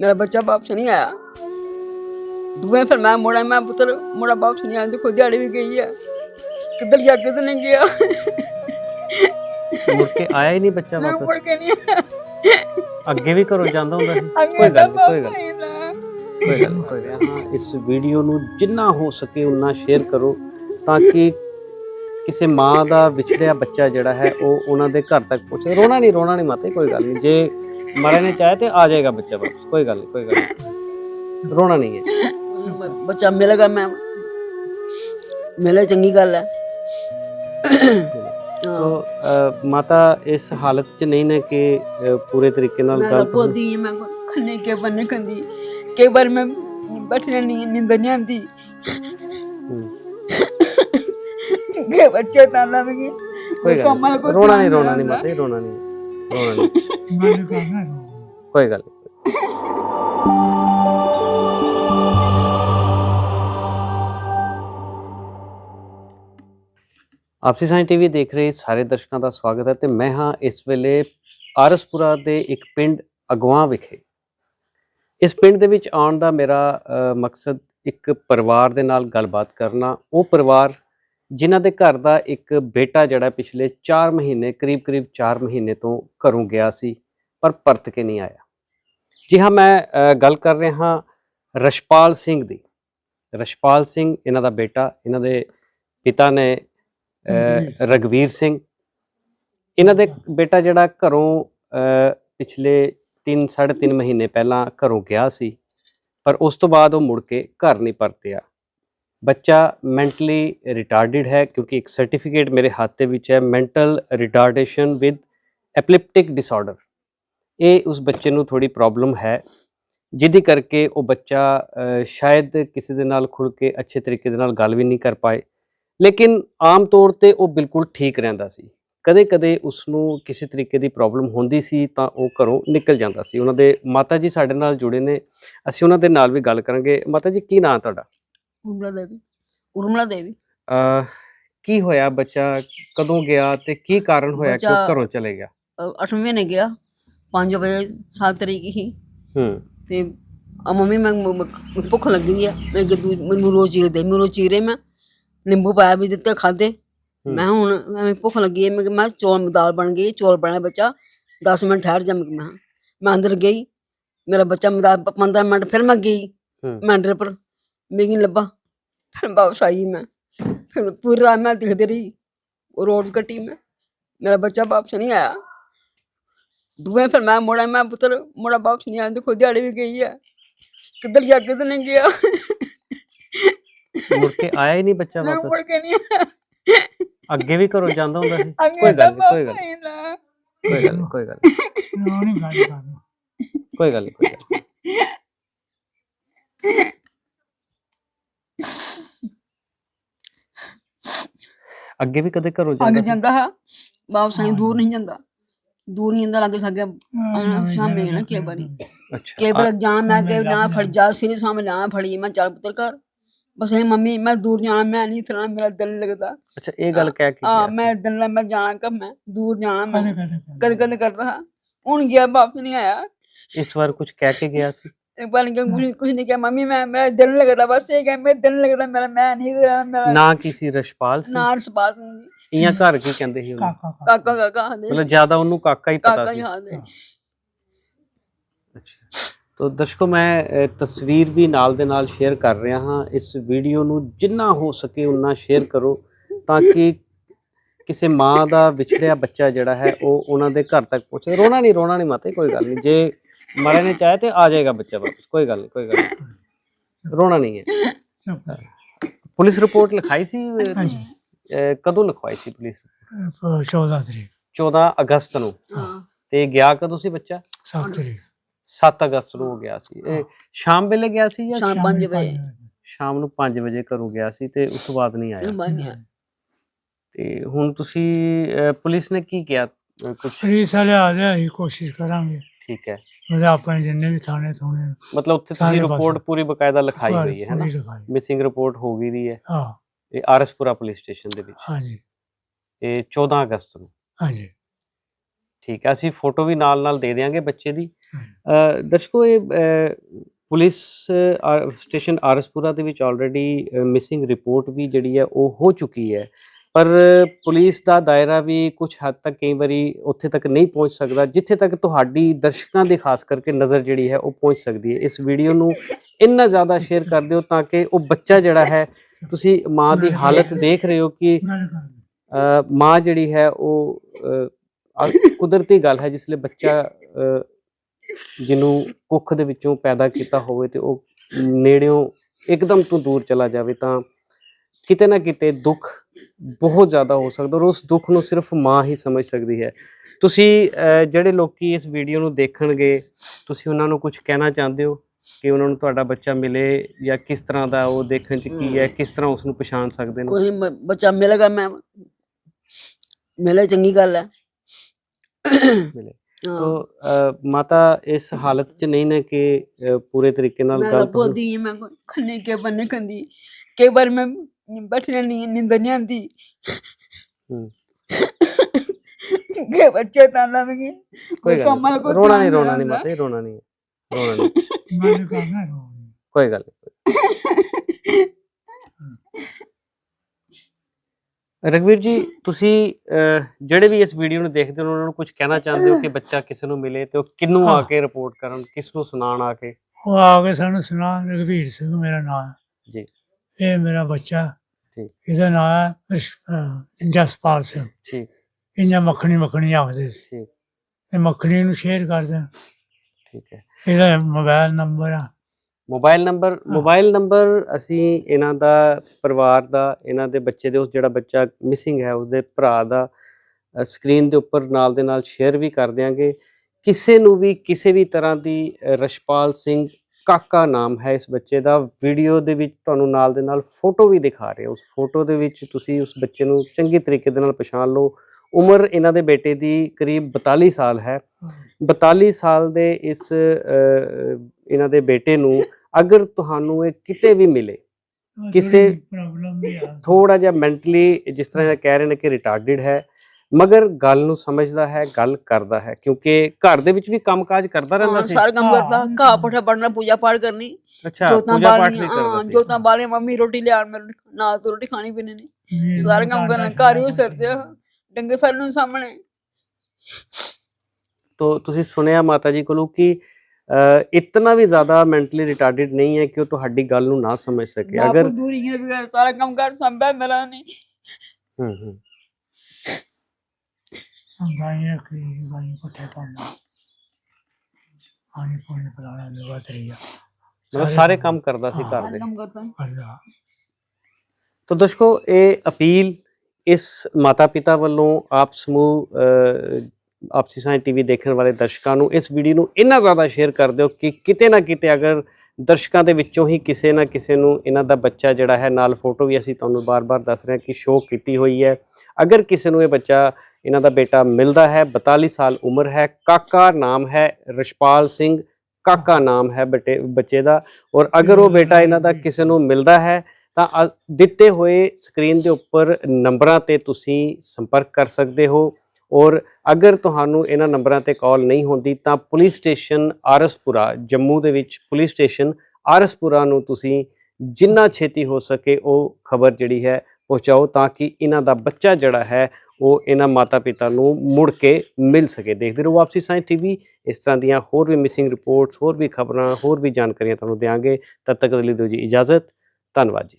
मेरा बच्चा वापस नहीं आया दुए फिर मैं मुड़ा मैं पुत्र मुड़ा वापस नहीं आया देखो दिहाड़ी भी गई है किधर गया किधर नहीं गया ਮੁੜ ਕੇ ਆਇਆ ਹੀ ਨਹੀਂ ਬੱਚਾ मैं ਵਾਪਸ मुड़ के नहीं आया ਅੱਗੇ ਵੀ ਘਰੋਂ ਜਾਂਦਾ ਹੁੰਦਾ ਸੀ आगे ਕੋਈ ਗੱਲ तो ਨਹੀਂ ਕੋਈ ਗੱਲ वापस नहीं आया। ਕੋਈ ਗੱਲ ਨਹੀਂ, ਕੋਈ ਗੱਲ ਨਹੀਂ। ਹਾਂ ਇਸ ਵੀਡੀਓ ਨੂੰ ਜਿੰਨਾ ਹੋ ਸਕੇ ਉਨਾ ਸ਼ੇਅਰ ਕਰੋ ਤਾਂ ਕਿ ਕਿਸੇ ਮਾਂ ਦਾ ਵਿਛੜਿਆ ਬੱਚਾ ਜਿਹੜਾ ਹੈ ਉਹ ਉਹਨਾਂ ਦੇ ਘਰ ਤੱਕ ਪਹੁੰਚੇ ਰੋਣਾ ਨਹੀਂ ਰੋਣਾ ਨਹੀਂ ਮਾਤੇ ਕੋਈ ਗੱਲ ਨਹੀਂ ਜੇ ਮਾਰੇ ਨੇ ਚਾਹੇ ਤੇ ਆ ਜਾਏਗਾ ਬੱਚਾ ਵਾਪਸ ਕੋਈ ਗੱਲ ਨਹੀਂ ਕੋਈ ਗੱਲ ਨਹੀਂ ਰੋਣਾ ਨਹੀਂ ਹੈ। ਬੱਚਾ ਮਿਲੇਗਾ ਮੈਂ ਮਿਲੇ ਚੰਗੀ ਗੱਲ ਹੈ। ਤੋ ਅ, ਮਾਤਾ ਇਸ ਹਾਲਤ 'ਚ ਨਹੀਂ ਨੇ ਕਿ ਅ, ਪੂਰੇ ਤਰੀਕੇ ਨਾਲ ਮੈਂ ਗੱਲ ਤਾਂ ਪੋਦੀ ਮੈਂ ਖੰਨੇ ਕੇ ਬੰਨੇ ਖੰਦੀ ਕਈ ਵਾਰ ਮੈਂ ਬੈਠਣੇ ਨਹੀਂ ਨੀਂਦ ਨਹੀਂ ਆਉਂਦੀ। ਹੂੰ, ਕਿ ਬੱਚੇ ਤਾਂ ਲਵਗੇ ਕੋਈ ਗੱਲ ਨਹੀਂ ਰੋਣਾ ਨਹੀਂ ਰੋਣਾ ਨਹੀਂ ਮਾਤਾ ਰੋਣਾ ਨਹੀਂ ਰੋਣਾ ਨਹੀਂ ਕੋਈ ਗੱਲ ਨਹੀਂ ਆਪਸੀ ਸਾਇੰਸ ਟੀਵੀ ਦੇਖ ਰਹੇ ਸਾਰੇ ਦਰਸ਼ਕਾਂ ਦਾ ਸਵਾਗਤ ਹੈ ਤੇ ਮੈਂ ਹਾਂ ਇਸ ਵੇਲੇ ਆਰਸਪੁਰਾ ਦੇ ਇੱਕ ਪਿੰਡ ਅਗਵਾ ਵਿਖੇ। ਇਸ ਪਿੰਡ ਦੇ ਵਿੱਚ ਆਉਣ ਦਾ ਮੇਰਾ ਅ, ਮਕਸਦ ਇੱਕ ਪਰਿਵਾਰ ਦੇ ਨਾਲ ਗੱਲਬਾਤ ਕਰਨਾ ਉਹ ਪਰਿਵਾਰ ਜਿਨ੍ਹਾਂ ਦੇ ਘਰ ਦਾ ਇੱਕ ਬੇਟਾ ਜਿਹੜਾ ਪਿਛਲੇ 4 ਮਹੀਨੇ ਕਰੀਬ-ਕਰੀਬ 4 ਮਹੀਨੇ ਤੋਂ ਘਰੋਂ ਗਿਆ ਸੀ ਪਰ ਪਰਤ ਕੇ ਨਹੀਂ ਆਇਆ। ਜੀ ਹਾਂ ਮੈਂ ਗੱਲ ਕਰ ਰਿਹਾ ਹਾਂ ਰਸ਼ਪਾਲ ਸਿੰਘ ਦੀ। ਰਸ਼ਪਾਲ ਸਿੰਘ ਇਹਨਾਂ ਦਾ ਬੇਟਾ ਇਹਨਾਂ ਦੇ ਪਿਤਾ ਨੇ ਰਗਵੀਰ ਸਿੰਘ। ਇਹਨਾਂ ਦੇ ਬੇਟਾ ਜਿਹੜਾ ਘਰੋਂ ਪਿਛਲੇ 3 3.5 ਮਹੀਨੇ ਪਹਿਲਾਂ ਘਰੋਂ ਗਿਆ ਸੀ ਪਰ ਉਸ ਤੋਂ ਬਾਅਦ ਉਹ ਮੁੜ ਕੇ ਘਰ ਨਹੀਂ ਪਰਤਿਆ। ਬੱਚਾ ਮੈਂਟਲੀ ਰਿਟਾਰਡਡ ਹੈ ਕਿਉਂਕਿ ਇੱਕ ਸਰਟੀਫਿਕੇਟ ਮੇਰੇ ਹੱਥ ਦੇ ਵਿੱਚ ਹੈ mental retardation with epileptic disorder ਇਹ ਉਸ ਬੱਚੇ ਨੂੰ ਥੋੜੀ ਪ੍ਰੋਬਲਮ ਹੈ, ਜਿਹਦੇ ਕਰਕੇ ਉਹ ਬੱਚਾ ਸ਼ਾਇਦ ਕਿਸੇ ਦੇ ਨਾਲ ਖੁੱਲ ਕੇ ਅੱਛੇ ਤਰੀਕੇ ਦੇ ਨਾਲ ਗੱਲ ਵੀ ਨਹੀਂ ਕਰ ਪਾਏ। ਲੇਕਿਨ ਆਮ ਤੌਰ ਤੇ ਉਹ ਬਿਲਕੁਲ ਠੀਕ ਰਹਿੰਦਾ ਸੀ। ਕਦੇ-ਕਦੇ ਉਸ ਨੂੰ ਕਿਸੇ ਤਰੀਕੇ ਦੀ ਪ੍ਰੋਬਲਮ ਹੁੰਦੀ ਸੀ ਤਾਂ ਉਹ ਘਰੋਂ ਨਿਕਲ ਜਾਂਦਾ ਸੀ। ਉਹਨਾਂ ਦੇ ਮਾਤਾ ਜੀ ਸਾਡੇ ਨਾਲ ਜੁੜੇ ਨੇ। ਅਸੀਂ ਉਹਨਾਂ ਦੇ ਨਾਲ ਵੀ ਗੱਲ ਕਰਾਂਗੇ। ਮਾਤਾ ਜੀ, ਕੀ ਨਾਂ ਤੁਹਾਡਾ? ਉਰਮਲਾ ਦੇਵੀ ਉਰਮਲਾ ਦੇਵੀ ਅ ਕੀ ਹੋਇਆ ਬੱਚਾ? ਕਦੋਂ ਗਿਆ ਤੇ ਕੀ ਕਾਰਨ ਹੋਇਆ? ਕਿ ਉਹ ਬੱਚਾ- ਘਰੋਂ ਚਲੇ ਗਿਆ? 8ਵੇਂ ਨੇ ਗਿਆ। 5 ਵਜੇ 7 ਤਰੀਕ ਹੀ। ਹੂੰ। ਤੇ ਆ ਮੰਮੀ ਮੈਂ ਮ- ਮ- ਭੁੱਖ ਲੱਗੀ ਆ। ਮੈਂ ਕਿ ਦੂ- ਮੈਨੂੰ ਰੋਜ਼ ਚੀਰ ਦੇ ਮੈਨੂੰ ਚੀਰੇ ਮੈਂ। ਨਿੰਬੂ ਪਾਇਆ ਵੀ ਦਿੱਤੇ ਖਾਦੇ। ਮੈਂ ਹੁਣ ਮੈਂ ਭੁੱਖ ਲੱਗੀ ਹੈ ਮੈਂ ਕਿਹਾ ਮੈਂ ਚੌਲ ਦਾਲ ਬਣ ਗਈ ਚੌਲ ਬਣਾਇਆ ਬੱਚਾ। 10 ਮਿੰਟ ਠਹਿਰ ਜਾ ਮੈਂ ਕਿਹਾ। ਮੈਂ ਅੰਦਰ ਗਈ। ਮੇਰਾ ਬੱਚਾ ਮੈਂ 15 ਮਿੰਟ ਫਿਰ ਮੈਂ ਗਈ। ਹੂੰ। ਮੈਂ ਅੰਦਰ ਪਰ ਮੈਂ ਨਹੀਂ ਲੱਭਾ। ਫਿਰ ਵਾਪਸ ਆਈ ਮੈਂ। ਫਿਰ ਪੂਰੀ ਰਾਤ ਮੈਂ ਦਿਖਦੀ ਰਹੀ। ਉਹ ਰੋਜ਼ ਕੱਟੀ ਮੈਂ। ਮੇਰਾ ਬੱਚਾ ਵਾਪਸ ਨਹੀਂ ਆਇਆ। ਦੁਏ ਫਿਰ ਮੈਂ ਮੁੜਾ ਮੈਂ ਪੁੱਤਰ ਮੁੜਾ ਵਾਪਸ ਨਹੀਂ ਆਇਆ। ਦੇਖੋ ਦਿਹਾੜੀ ਵੀ ਗਈ ਹੈ। ਕਿੱਧਰ ਗਿਆ ਕਿੱਧਰ ਨਹੀਂ ਗਿਆ। ਮੁੜ ਕੇ ਆਇਆ ਹੀ ਨਹੀਂ ਬੱਚਾ ਮੈਂ ਵਾਪਸ। ਮੁੜ ਕੇ ਨਹੀਂ ਆਇਆ। ਅੱਗੇ ਵੀ ਘਰੋਂ ਜਾਂਦਾ ਹੁੰਦਾ ਸੀ। ਕੋਈ ਗੱਲ ਨਹੀਂ ਕੋਈ ਗੱਲ। ਨਹੀਂ, ਕੋਈ ਗੱਲ ਨਹੀਂ, ਕੋਈ ਗੱਲ ਨਹੀਂ, ਕੋਈ ਗੱਲ ਨਹੀਂ ਕੋਈ ਗੱਲ ਨਹੀਂ ਅੱਗੇ ਵੀ ਕਦੇ ਘਰੋਂ ਅੱਗੇ ਜਾਂਦਾ ਸੀ? ਜਾਂਦਾ ਹੈ। ਵਾਪਸ ਆਈ ਦੂਰ ਨਹੀਂ ਜਾਂਦਾ। ਦੂਰ ਨਹੀਂ ਜਾਂਦਾ ਲੱਗੇ ਸਾਗੇ ਸਾਹਮਣੇ ਨਾ ਕੇ ਬਣੀ ਅੱਛਾ। ਕੇਬਲ ਜਾਣਾ ਮੈਂ ਕੇ ਜਾਣਾ। ਫੜ ਜਾ ਸਿਰੇ ਸਾਹਮਣੇ ਜਾਣਾ ਫੜੀ। ਮੈਂ ਚੱਲ ਪੁੱਤਰ ਕਰ ਬਸ ਇਹ ਮੰਮੀ ਮੈਂ ਦੂਰ ਜਾਣਾ ਮੈਂ ਨਹੀਂ ਥਣਾ ਮੇਰਾ ਦਿਲ ਨੀ ਲੱਗਦਾ। ਅੱਛਾ ਇਹ ਗੱਲ ਕਹਿ ਕੇ ਆ ਗਿਆ ਸੀ। ਮੈਂ ਦਿਲ ਨਾਲ ਮੈਂ ਜਾਣਾ ਕਿ ਮੈਂ ਦੂਰ ਜਾਣਾ ਮੈਂ ਕਦੇ ਕਦੇ ਕਰਦਾ ਹਾਂ। ਹੁਣ ਗਿਆ ਵਾਪਸ ਨਹੀਂ ਆਇਆ। ਇਸ ਵਾਰ ਕੁਝ ਕਹਿ ਕੇ ਗਿਆ ਸੀ? ਇੱਕ ਕਿ ਕੁਝ ਕੁਝ ਨਹੀਂ ਕਿਹਾ ਮੰਮੀ ਮੈਂ ਮੇਰਾ ਦਿਲ ਨੀ ਲੱਗਦਾ ਬਸ ਇਹ ਕਿ ਮੇਰਾ ਦਿਲ ਨੀ ਲੱਗਦਾ ਮੇਰਾ ਮੈਂ ਨਹੀਂ ਰਹਿਣਾ ਮੇਰਾ ਨਾ ਕੀ ਸੀ ਰਸ਼ਪਾਲ ਸੀ ਨਾਰ ਸਪਾਸ ਹੁੰਦੀ ਇਆਂ ਘਰ ਕੀ ਕਹਿੰਦੇ ਸੀ ਉਹਨੂੰ ਕਾਕਾ ਕਾਕਾ ਹਾਂ ਮਤਲਬ ਜ਼ਿਆਦਾ ਉਹਨੂੰ ਕਾਕਾ ਹੀ ਪਤਾ ਕਾਕਾ ਸੀ ਹੀ ਹਾਂ ਦੇ ਅੱਛਾ ਤੋ ਦਰਸ਼ਕੋ ਮੈਂ ਅ, ਤਸਵੀਰ ਵੀ ਨਾਲ ਦੇ ਨਾਲ ਸ਼ੇਅਰ ਕਰ ਰਿਹਾ ਹਾਂ ਇਸ ਵੀਡੀਓ ਨੂੰ ਜਿੰਨਾ ਹੋ ਸਕੇ ਉਨਾ ਸ਼ੇਅਰ ਕਰੋ ਤਾਂ ਕਿ ਕਿਸੇ ਮਾਂ ਦਾ ਵਿਛੜਿਆ ਬੱਚਾ ਜਿਹੜਾ ਹੈ ਉਹ ਉਹਨਾਂ ਦੇ ਘਰ ਤੱਕ ਪਹੁੰਚੇ ਰੋਣਾ ਨਹੀਂ ਰੋਣਾ ਨਹੀਂ ਮਾਤੇ ਕੋਈ ਗੱਲ ਨਹੀਂ ਜੇ ਮਾਰੇ ਨੇ ਚਾਹੇ ਤੇ ਆ ਜਾਏਗਾ ਬੱਚਾ ਵਾਪਸ ਕੋਈ ਗੱਲ ਨਹੀਂ ਕੋਈ ਗੱਲ ਨਹੀਂ ਰੋਣਾ ਨਹੀਂ ਹੈ। ਪੁਲਿਸ ਰਿਪੋਰਟ ਲਿਖਾਈ ਸੀ? ਹਾਂਜੀ। ਕਦੋਂ ਲਿਖਵਾਈ ਸੀ ਪੁਲਿਸ? 14 ਤਰੀਕ। 14 ਅਗਸਤ ਨੂੰ। ਹਾਂ। ਤੇ ਗਿਆ ਕਦੋਂ ਸੀ ਬੱਚਾ? 7 ਤਰੀਕ। 7 ਅਗਸਤ ਨੂੰ ਹੋ ਗਿਆ ਸੀ। ਇਹ ਸ਼ਾਮ ਵੇਲੇ ਗਿਆ ਸੀ ਜਾਂ ਸ਼ਾਮ ਪੰਜ ਵਜੇ। ਸ਼ਾਮ ਨੂੰ 5 ਵਜੇ ਘਰੋਂ ਗਿਆ ਸੀ ਤੇ ਉਸ ਤੋਂ ਬਾਅਦ ਨਹੀਂ ਆਇਆ। ਬਾਨੀਆ ਤੇ ਹੁਣ ਤੁਸੀਂ ਅਹ, ਪੁਲਿਸ ਨੇ ਕੀ ਕਿਹਾ? ਕੁਝ ਪੁਲਿਸ ਵਾਲੇ ਆ ਜਾਏ ਅਸੀਂ ਕੋਸ਼ਿਸ਼ ਕਰਾਂਗੇ। ਠੀਕ ਹੈ। ਮਤਲਬ ਆਪਣੇ ਜਿੰਨੇ ਵੀ ਥਾਣੇ ਥੋਣੇ ਮਤਲਬ ਉੱਥੇ ਸਾਰੇ ਤੁਸੀਂ ਰਿਪੋਰਟ ਪਾਸੇ। ਪੂਰੀ ਬਕਾਇਦਾ ਲਿਖਾਈ ਹੋਈ ਹੈ ਹੈ ਨਾ ਮਿਸਿੰਗ ਰਿਪੋਰਟ ਹੋ ਗਈ ਦੀ ਹੈ। ਹਾਂ। ਇਹ ਆਰਐਸਪੁਰਾ ਪੁਲਿਸ ਸਟੇਸ਼ਨ ਦੇ ਵਿੱਚ। ਹਾਂਜੀ। ਇਹ 14 ਅਗਸਤ ਨੂੰ। ਹਾਂਜੀ। ਠੀਕ ਹੈ ਅਸੀਂ ਫੋਟੋ ਵੀ ਨਾਲ ਨਾਲ ਦੇ ਦਿਆਂਗੇ ਬੱਚੇ ਦੀ। ਅ, ਦਰਸ਼ਕੋ ਇਹ ਅ, ਪੁਲਿਸ ਅ, ਸਟੇਸ਼ਨ ਆਰਸਪੁਰਾ ਦੇ ਵਿੱਚ ਆਲਰੇਡੀ ਮਿਸਿੰਗ ਰਿਪੋਰਟ ਵੀ ਜਿਹੜੀ ਹੈ ਉਹ ਹੋ ਚੁੱਕੀ ਹੈ। ਪਰ ਪੁਲਿਸ ਦਾ ਦਾਇਰਾ ਵੀ ਕੁਝ ਹੱਦ ਤੱਕ ਕਈ ਵਾਰੀ ਉੱਥੇ ਤੱਕ ਨਹੀਂ ਪਹੁੰਚ ਸਕਦਾ ਜਿੱਥੇ ਤੱਕ ਤੁਹਾਡੀ ਦਰਸ਼ਕਾਂ ਦੀ ਖਾਸ ਕਰਕੇ ਨਜ਼ਰ ਜਿਹੜੀ ਹੈ ਉਹ ਪਹੁੰਚ ਸਕਦੀ ਹੈ। ਇਸ ਵੀਡੀਓ ਨੂੰ ਇੰਨਾ ਜ਼ਿਆਦਾ ਸ਼ੇਅਰ ਕਰ ਦਿਓ ਤਾਂ ਕਿ ਉਹ ਬੱਚਾ ਜਿਹੜਾ ਹੈ ਤੁਸੀਂ ਮਾਂ ਦੀ ਹਾਲਤ ਦੇਖ ਰਹੇ ਹੋ ਕਿ ਮਾਂ ਜਿਹੜੀ ਹੈ ਉਹ ਕੁਦਰਤੀ ਗੱਲ ਹੈ ਜਿਸ ਲਈ ਬੱਚਾ ਜਿਹਨੂੰ ਕੁੱਖ ਦੇ ਵਿੱਚੋਂ ਪੈਦਾ ਕੀਤਾ ਹੋਵੇ ਤੇ ਉਹ ਨੇੜਿਓਂ ਇੱਕਦਮ ਤੋਂ ਦੂਰ ਚਲਾ ਜਾਵੇ ਤਾਂ ਕਿਤੇ ਨਾ ਕਿਤੇ ਦੁੱਖ ਬਹੁਤ ਜ਼ਿਆਦਾ ਹੋ ਸਕਦਾ ਔਰ ਉਸ ਦੁੱਖ ਨੂੰ ਸਿਰਫ ਮਾਂ ਹੀ ਸਮਝ ਸਕਦੀ ਹੈ। ਤੁਸੀਂ ਜਿਹੜੇ ਲੋਕੀ ਇਸ ਵੀਡੀਓ ਨੂੰ ਦੇਖਣਗੇ ਤੁਸੀਂ ਉਹਨਾਂ ਨੂੰ ਕੁਝ ਕਹਿਣਾ ਚਾਹੁੰਦੇ ਹੋ ਕਿ ਉਹਨਾਂ ਨੂੰ ਤੁਹਾਡਾ ਬੱਚਾ ਮਿਲੇ ਜਾਂ ਕਿਸ ਤਰ੍ਹਾਂ ਦਾ ਉਹ ਦੇਖਣ ਚ ਕੀ ਹੈ ਕਿਸ ਤਰ੍ਹਾਂ ਉਸ ਨੂੰ ਪਛਾਣ ਸਕਦੇ ਨੇ? ਕੋਈ ਬੱਚਾ ਮਿਲੇਗਾ ਮੈਂ ਮਿਲੇ ਚੰਗੀ ਗੱਲ ਹੈ। ਮਿਲੇ। ਹਾਂ। ਤੋ ਅ, ਮਾਤਾ ਇਸ ਹਾਲਤ 'ਚ ਨਹੀਂ ਨੇ ਕਿ ਅ, ਪੂਰੇ ਤਰੀਕੇ ਨਾਲ ਮੈਂ ਗੱਲ ਤਾਂ ਬੋਲਦੀ ਹਾਂ, ਮੈਂ ਖੰਨੇ ਕੇ ਬੰਨੇ ਖੰਦੀ ਕਈ ਵਾਰ ਮੈਂ ਹਾਂ, ਨੀਂਦ ਨਹੀਂ ਆਉਂਦੀ ਹੂੰ। ਕਿ ਬੱਚੇ ਤਾਂ ਲਵਗੇ ਕੋਈ ਗੱਲ ਕੋਈ ਰੋਣਾ ਨਹੀਂ ਰੋਣਾ ਨਹੀਂ। ਮਾਤਾ ਜੀ, ਰੋਣਾ ਨਹੀਂ ਰੋਣਾ ਨਹੀਂ ਗੱਲ ਕਰਨਾ ਰੋ ਕੋਈ ਗੱਲ ਨਹੀਂ ਰਗਵੀਰ ਜੀ ਤੁਸੀਂ ਜਿਹੜੇ ਵੀ ਇਸ ਵੀਡੀਓ ਨੂੰ ਦੇਖਦੇ ਹੋ ਉਹਨਾਂ ਨੂੰ ਕੁਝ ਕਹਿਣਾ ਚਾਹੁੰਦੇ ਹੋ ਕਿ ਬੱਚਾ ਕਿਸੇ ਨੂੰ ਮਿਲੇ ਤੇ ਉਹ ਕਿੰਨੂੰ ਆ। ਕੇ ਰਿਪੋਰਟ ਕਰਨ ਕਿਸ ਨੂੰ ਸੁਣਾਉਣ ਆ ਕੇ? ਉਹ ਆ ਕੇ ਸਾਨੂੰ ਸੁਣਾ ਰਘਵੀਰ ਸਿੰਘ ਮੇਰਾ ਨਾਮ। ਜੀ। ਇਹ ਮੇਰਾ ਬੱਚਾ। ਠੀਕ। ਇਹਦਾ ਨਾਮ ਹੈ ਜਸਪਾਲ ਸਿੰਘ। ਠੀਕ। ਇਹਨਾਂ ਮੱਖਣੀ ਮੱਖਣੀ ਆਖਦੇ ਸੀ। ਠੀਕ। ਇਹ ਮੱਖਣੀ ਨੂੰ ਸ਼ੇਅਰ ਕਰ ਦੇਣ। ਠੀਕ ਹੈ। ਇਹਦਾ ਮੋਬਾਈਲ ਨੰਬਰ ਆ। ਮੋਬਾਈਲ ਨੰਬਰ ਮੋਬਾਈਲ ਨੰਬਰ ਅਸੀਂ ਇਹਨਾਂ ਦਾ ਪਰਿਵਾਰ ਦਾ ਇਹਨਾਂ ਦੇ ਬੱਚੇ ਦੇ ਉਸ ਜਿਹੜਾ ਬੱਚਾ ਮਿਸਿੰਗ ਹੈ ਉਸਦੇ ਭਰਾ ਦਾ ਸਕਰੀਨ ਦੇ ਉੱਪਰ ਨਾਲ ਦੇ ਨਾਲ ਸ਼ੇਅਰ ਵੀ ਕਰ ਦਿਆਂਗੇ। ਕਿਸੇ ਨੂੰ ਵੀ ਕਿਸੇ ਵੀ ਤਰ੍ਹਾਂ ਦੀ ਰਸ਼ਪਾਲ ਸਿੰਘ ਕਾਕਾ ਨਾਮ ਹੈ ਇਸ ਬੱਚੇ ਦਾ। ਵੀਡੀਓ ਦੇ ਵਿੱਚ ਤੁਹਾਨੂੰ ਨਾਲ ਦੇ ਨਾਲ ਫੋਟੋ ਵੀ ਦਿਖਾ ਰਹੇ। ਉਸ ਫੋਟੋ ਦੇ ਵਿੱਚ ਤੁਸੀਂ ਉਸ ਬੱਚੇ ਨੂੰ ਚੰਗੀ ਤਰੀਕੇ ਦੇ ਨਾਲ ਪਛਾਣ ਲਓ। ਉਮਰ ਇਹਨਾਂ ਦੇ ਬੇਟੇ ਦੀ ਕਰੀਬ 42 ਸਾਲ ਹੈ। 42 ਸਾਲ ਦੇ ਇਸ ਇਹਨਾਂ ਦੇ ਬੇਟੇ ਨੂੰ ਅਗਰ ਤੁਹਾਨੂੰ ਇਹ ਕਿਤੇ ਵੀ ਮਿਲੇ ਕਿਸੇ- ਪ੍ਰੋਬਲਮ ਵੀ ਆ। ਥੋੜਾ ਜਿਹਾ ਮੈਂਟਲੀ ਜਿਸ ਤਰ੍ਹਾਂ ਕਹਿ ਰਹੇ ਨੇ ਕਿ ਰਿਟਾਰਡਡ ਹੈ ਮਗਰ ਗੱਲ ਨੂੰ ਸਮਝਦਾ ਹੈ ਗੱਲ ਕਰਦਾ ਹੈ ਕਿਉਂਕਿ ਘਰ ਦੇ ਵਿੱਚ ਵੀ ਕੰਮਕਾਜ ਕਰਦਾ ਰਹਿੰਦਾ ਸੀ। ਸਾਰਾ ਕੰਮ ਕਰਦਾ। ਘਾਹ ਪੱਠਾ ਪੜਨਾ ਪੂਜਾ ਪਾਠ ਕਰਨੀ। ਅੱਛਾ ਪੂਜਾ ਪਾਠ ਵੀ ਕਰਦਾ ਸੀ। ਜੋਤਾਂ ਬਾਲੇ ਮੰਮੀ ਰੋਟੀ ਲਿਆਣ ਮੇਰੇ ਨਾਲ ਤੋਂ ਰੋਟੀ ਖਾਣੀ ਪੀਣੀ ਨਹੀਂ। ਸਾਰਾ ਕੰਮ ਕਰਨਾ ਘਰ ਹੀ ਸਰਦੇ ਆ ਡੰਗੇ ਸਾਰੇ ਨੂੰ ਸਾਹਮਣੇ ਤੋ ਤੁਸੀਂ ਸੁਣਿਆ ਮਾਤਾ ਜੀ ਕੋਲੋਂ ਕਿ ਇਤਨਾ ਵੀ ਜ਼ਿਆਦਾ ਮੈਂਟਲੀ ਰਿਟਾਰਡਡ ਨਹੀਂ ਹੈ ਕਿ ਉਹ ਤੁਹਾਡੀ ਗੱਲ ਨੂੰ ਨਾ ਸਮਝ ਸਕੇ। ਨਾ ਅਗਰ ਕੋਈ ਦੂਰੀ ਹੈ ਬਗੈਰ ਸਾਰਾ ਕੰਮ ਕਰ ਸੰਭੈ ਮੇਰਾ ਨਹੀਂ। ਹੂੰ ਹੂੰ। ਮਤਲਬ ਸਾਰੇ ਕੰਮ ਕਰਦਾ ਸੀ ਘਰ ਸਾਰਾ ਦੇ। ਕੰਮ ਕਰਦਾ। ਅੱਲਾ ਤੋ ਦਰਸ਼ਕੋ ਇਹ ਅਪੀਲ ਇਸ ਮਾਤਾ ਪਿਤਾ ਵੱਲੋਂ ਆਪ ਸਮੂਹ ਅ, ਆਪਸੀ ਸਾਂਝ ਟੀਵੀ ਦੇਖਣ ਵਾਲੇ ਦਰਸ਼ਕਾਂ ਨੂੰ ਇਸ ਵੀਡੀਓ ਨੂੰ ਇੰਨਾ ਜ਼ਿਆਦਾ ਸ਼ੇਅਰ ਕਰ ਦਿਓ ਕਿ ਕਿਤੇ ਨਾ ਕਿਤੇ ਅਗਰ ਦਰਸ਼ਕਾਂ ਦੇ ਵਿੱਚੋਂ ਹੀ ਕਿਸੇ ਨਾ ਕਿਸੇ ਨੂੰ ਇਹਨਾਂ ਦਾ ਬੱਚਾ ਜਿਹੜਾ ਹੈ ਨਾਲ ਫੋਟੋ ਵੀ ਅਸੀਂ ਤੁਹਾਨੂੰ ਬਾਰ-ਬਾਰ ਦੱਸ ਰਹੇ ਹਾਂ ਕਿ ਸ਼ੋਅ ਕੀਤੀ ਹੋਈ ਹੈ। ਅਗਰ ਕਿਸੇ ਨੂੰ ਇਹ ਬੱਚਾ ਇਹਨਾਂ ਦਾ ਬੇਟਾ ਮਿਲਦਾ ਹੈ 42 ਸਾਲ ਉਮਰ ਹੈ ਕਾਕਾ ਨਾਮ ਹੈ ਰਸ਼ਪਾਲ ਸਿੰਘ ਕਾਕਾ ਨਾਮ ਹੈ ਬੇਟੇ ਬੱਚੇ ਦਾ ਔਰ ਅਗਰ ਉਹ ਬੇਟਾ ਇਹਨਾਂ ਦਾ ਕਿਸੇ ਨੂੰ ਮਿਲਦਾ ਹੈ ਤਾਂ ਦਿੱਤੇ ਹੋਏ ਸਕਰੀਨ ਦੇ ਉੱਪਰ ਨੰਬਰਾਂ ਤੇ ਤੁਸੀਂ ਸੰਪਰਕ ਕਰ ਸਕਦੇ ਹੋ ਔਰ ਅਗਰ ਤੁਹਾਨੂੰ ਇਹਨਾਂ ਨੰਬਰਾਂ ਤੇ ਕਾਲ ਨਹੀਂ ਹੁੰਦੀ ਤਾਂ ਪੁਲਿਸ ਸਟੇਸ਼ਨ ਆਰਸਪੁਰਾ ਜੰਮੂ ਦੇ ਵਿੱਚ ਪੁਲਿਸ ਸਟੇਸ਼ਨ ਆਰਸਪੁਰਾ ਨੂੰ ਤੁਸੀਂ ਜਿੰਨਾ ਛੇਤੀ ਹੋ ਸਕੇ ਉਹ ਖਬਰ ਜਿਹੜੀ ਹੈ ਪਹੁੰਚਾਓ ਤਾਂ ਕਿ ਇਹਨਾਂ ਦਾ ਬੱਚਾ ਜਿਹੜਾ ਹੈ ਉਹ ਇਹਨਾਂ ਮਾਤਾ ਪਿਤਾ ਨੂੰ ਮੁੜ ਕੇ ਮਿਲ ਸਕੇ। ਦੇਖਦੇ ਰਹੋ ਵਾਪਸੀ ਸਾਇੰਸ ਟੀਵੀ। ਇਸ ਤਰ੍ਹਾਂ ਦੀਆਂ ਹੋਰ ਵੀ ਮਿਸਿੰਗ ਰਿਪੋਰਟਸ ਹੋਰ ਵੀ ਖਬਰਾਂ, ਹੋਰ ਵੀ ਜਾਣਕਾਰੀਆਂ ਤੁਹਾਨੂੰ ਦਿਆਂਗੇ। ਤਦ ਤੱਕ ਲਈ ਦਿਓ ਜੀ ਇਜਾਜ਼ਤ। ਧੰਨਵਾਦ ਜੀ।